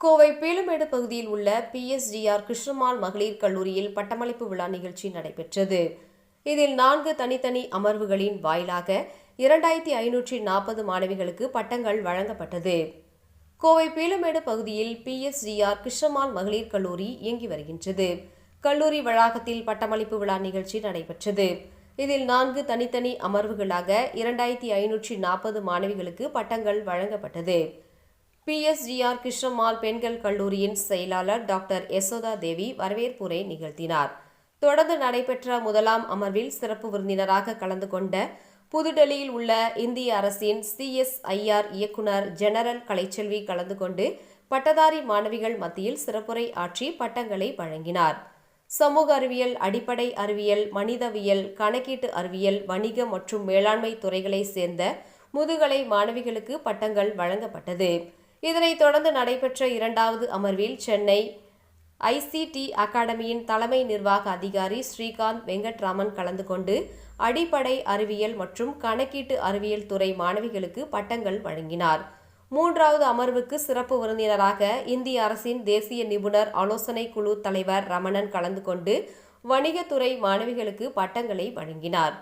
கோவை பேலுமேடு பகுதியில் உள்ள பிஎஸ்டிஆர் கிருஷ்ணமால் மகளிர் கல்லூரியில் பட்டமளிப்பு விழா நிகழ்ச்சி நடைபெற்றது. இதில் நான்கு தனித்தனி அமர்வுகளின் வாயிலாக இரண்டாயிரத்தி ஐநூற்றி நாற்பது மாணவிகளுக்கு பட்டங்கள் வழங்கப்பட்டது. கோவை பேலுமேடு பகுதியில் பிஎஸ்டிஆர் கிருஷ்ணமால் மகளிர் கல்லூரி இயங்கி வருகின்றது. கல்லூரி வளாகத்தில் பட்டமளிப்பு விழா நிகழ்ச்சி நடைபெற்றது. இதில் நான்கு தனித்தனி அமர்வுகளாக இரண்டாயிரத்தி ஐநூற்றி நாற்பது மாணவிகளுக்கு பட்டங்கள் வழங்கப்பட்டது. பிஎஸ்டிஆர் கிருஷ்ணம்மாள் பெண்கள் கல்லூரியின் செயலாளர் டாக்டர் யசோதா தேவி வரவேற்புரை நிகழ்த்தினார். தொடர்ந்து நடைபெற்ற முதலாம் அமர்வில் சிறப்பு விருந்தினராக கலந்து கொண்ட புதுடெல்லியில் உள்ள இந்திய அரசின் சிஎஸ்ஐஆர் இயக்குனர் ஜெனரல் கலைச்செல்வி கலந்து கொண்டு பட்டதாரி மாணவிகள் மத்தியில் சிறப்புரை ஆற்றி பட்டங்களை வழங்கினார். சமூக அறிவியல் அடிப்படை அறிவியல் மனிதவியல் கணக்கீட்டு அறிவியல் வணிக மற்றும் மேலாண்மை துறைகளை சேர்ந்த முதுகலை மாணவிகளுக்கு பட்டங்கள் வழங்கப்பட்டது. இதனைத் தொடர்ந்து நடைபெற்ற இரண்டாவது அமர்வில் சென்னை ஐசிடி அகாடமியின் தலைமை நிர்வாக அதிகாரி ஸ்ரீகாந்த் வெங்கட்ராமன் கலந்து கொண்டு அடிப்படை அறிவியல் மற்றும் கணக்கீட்டு அறிவியல் துறை மாணவிகளுக்கு பட்டங்கள் வழங்கினார். மூன்றாவது அமர்வுக்கு சிறப்பு விருந்தினராக இந்திய அரசின் தேசிய நிபுணர் ஆலோசனை குழு தலைவர் ரமணன் கலந்து கொண்டு வணிகத்துறை மாணவிகளுக்கு பட்டங்களை வழங்கினார்.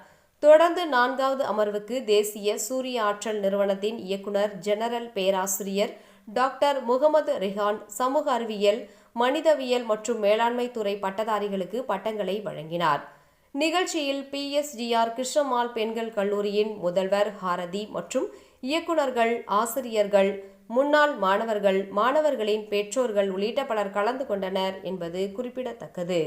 தொடர்ந்து நான்காவது அமர்வுக்கு தேசிய சூரிய ஆற்றல் நிறுவனத்தின் இயக்குனர் ஜெனரல் பேராசிரியர் டாக்டர் முகமது ரிஹான் சமூக அறிவியல் மனிதவியல் மற்றும் மேலாண்மை துறை பட்டதாரிகளுக்கு பட்டங்களை வழங்கினார். நிகழ்ச்சியில் பிஎஸ்டிஆர் கிருஷ்ணமால் பெண்கள் கல்லூரியின் முதல்வர் ஹாரதி மற்றும் இயக்குநர்கள் ஆசிரியர்கள் முன்னாள் மாணவர்கள் மாணவர்களின் பெற்றோர்கள் உள்ளிட்ட பலர் கலந்து கொண்டனர் என்பது குறிப்பிடத்தக்கது.